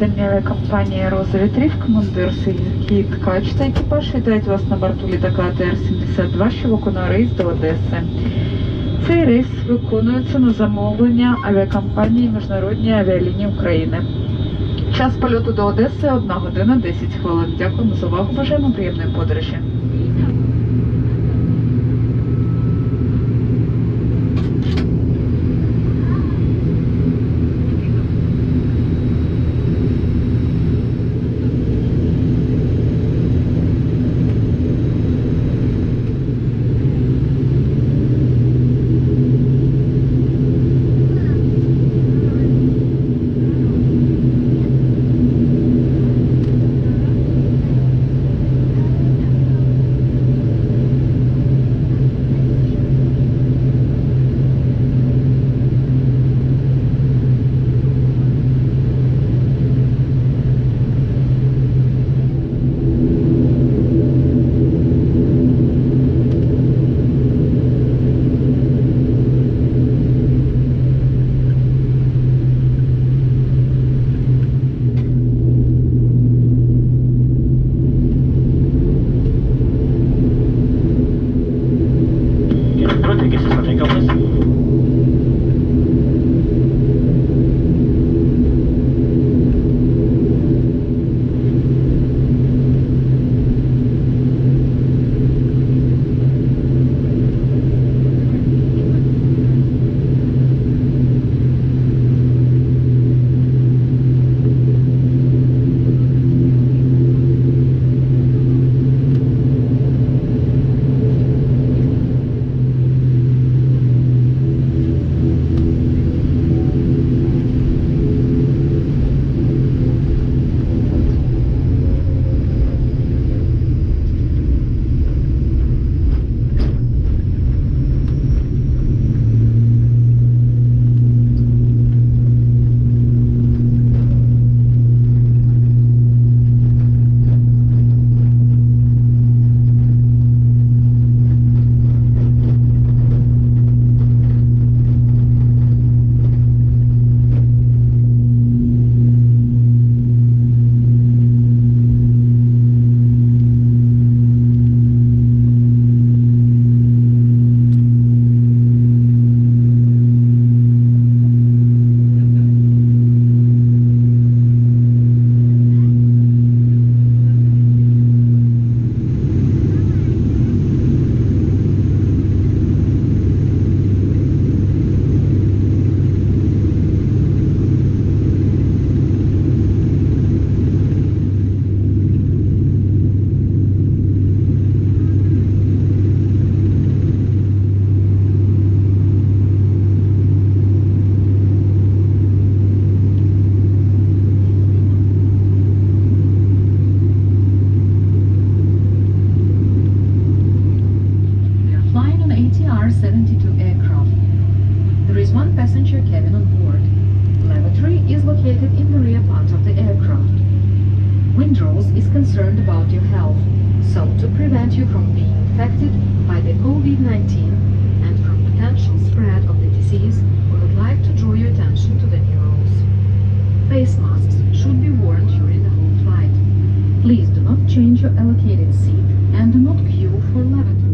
видання компанії Роза Вітрів, командир Сергій Ткач та екіпаж вітають вас на борту літака ТР-72, що виконує рейс до Одеси. Цей рейс виконується на замовлення авіакомпанії Міжнародні авіалінії України. Час польоту до Одеси 1 година 10 хвилин. Дякуємо за увагу. Бажаємо приємної подорожі. Passenger cabin on board. Lavatory is located in the rear part of the aircraft. Windrose is concerned about your health, so to prevent you from being infected by the COVID-19 and from potential spread of the disease, we would like to draw your attention to the new rules. Face masks should be worn during the whole flight. Please do not change your allocated seat and do not queue for lavatory.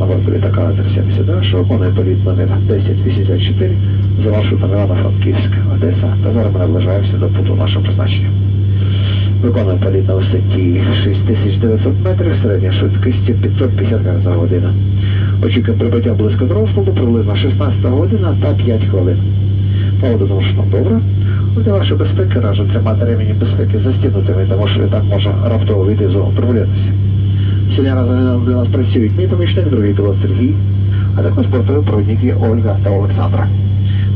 На борту літака Азер-72, що виконує політ номер 1084 за маршрутом Івано-Франківськ, Одеса, та зараз ми наближаємося до пункту нашого призначення. Виконує політ на висоті 6900 метрів, середня швидкістю 550 км за годину. Очікуємо прибуття близько до розкладу, приблизно 16 година та 5 хвилин. Погода що добра. Для вашої безпеки раджу тримати ремені безпеки застібнутими, тому що літак може раптово вийти в зону турбулентності. Сьогодні разом для нас працюють мій помічник, другий пілот Сергій, а також бортові провідники Ольга та Олександра.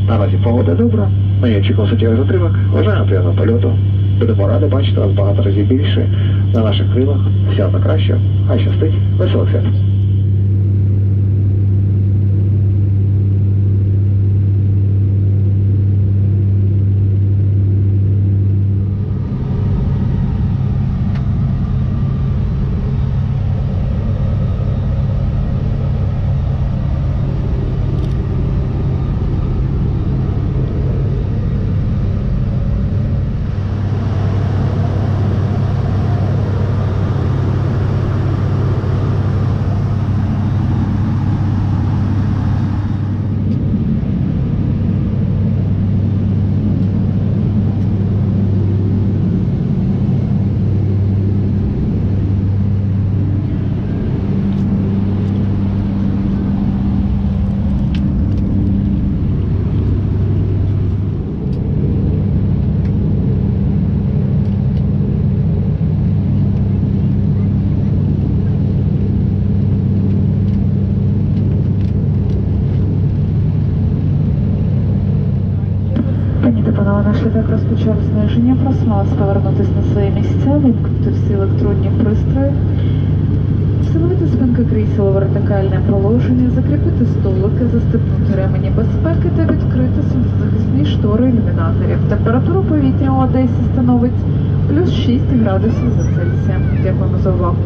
Наразі погода добра, мені не очікуємо суттєвих затримок, вважаємо приємного польоту. Будемо раді бачити вас багато разів більше на наших крилах. Всього на краще, хай щастить, веселих свят. Вас повернутися на свої місця, вимкнути всі електронні пристрої, встановити спинки крісла вертикальне положення, закріпити столики, застебнути ремені безпеки та відкрити сонцезахисні штори ілюмінаторів. Температура повітря у Одесі становить плюс 6 градусів за Цельсієм. Дякуємо за увагу.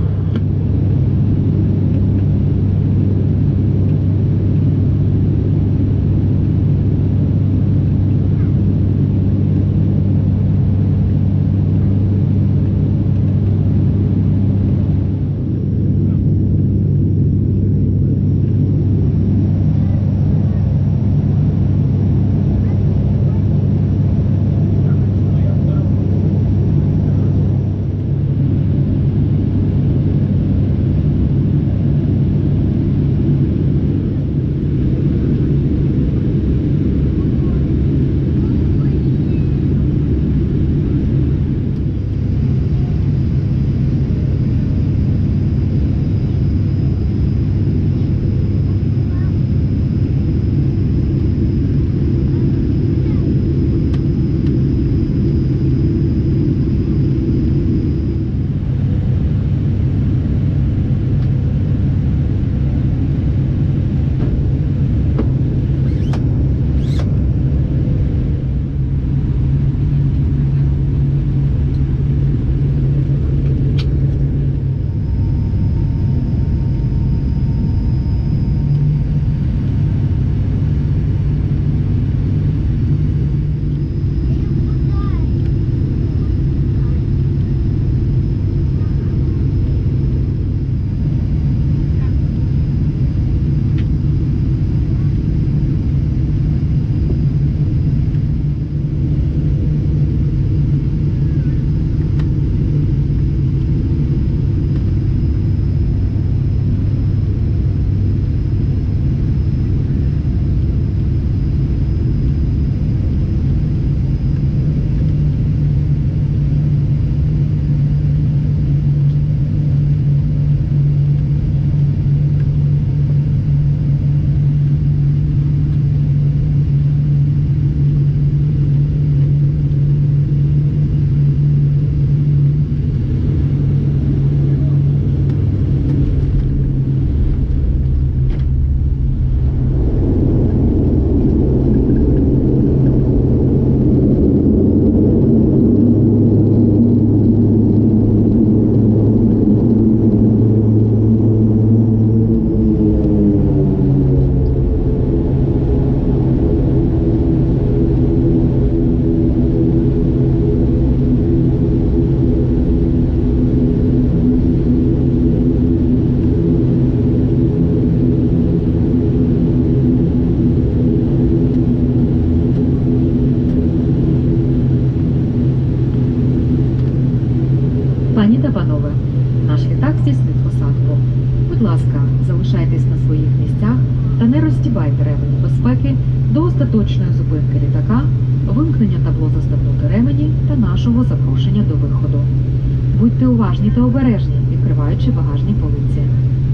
Будьте уважні та обережні, відкриваючи багажні полиці.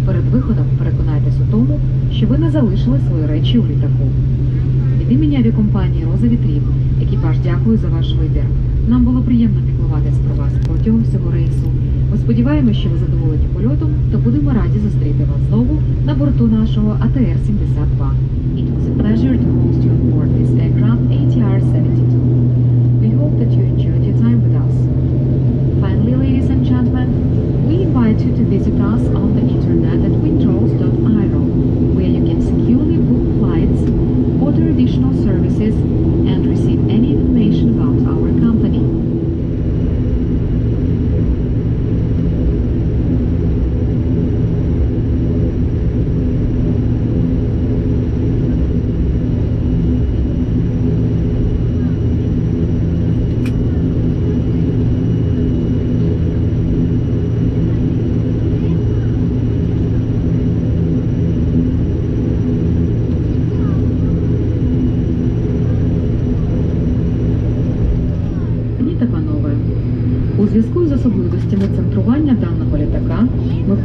Перед виходом переконайтесь у тому, що ви не залишили свої речі у літаку. Від імені авіакомпанії Роза Вітрів екіпаж дякую за ваш вибір. Нам було приємно піклуватись про вас протягом всього рейсу. Ми сподіваємося, що ви задоволені польотом та будемо раді зустріти вас знову на борту нашого АТР-72. It was a pleasure to host you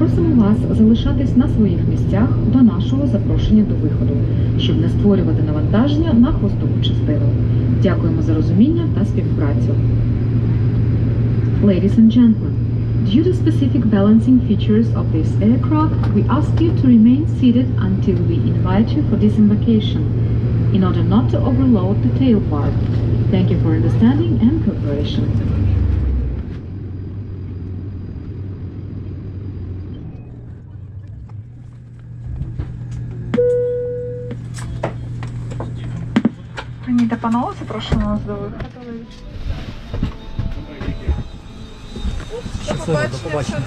просимо вас залишатись на своїх місцях до нашого запрошення до виходу, щоб не створювати навантаження на хвостову частину. Дякуємо за розуміння та співпрацю. Ladies and gentlemen, due to specific balancing features of this aircraft, we ask you to remain seated until we invite you for disembarkation, in order not to overload the tail part. Thank you for understanding and cooperation. Та панове, запрошуємо вас до виходу. Щасливо, до побачення.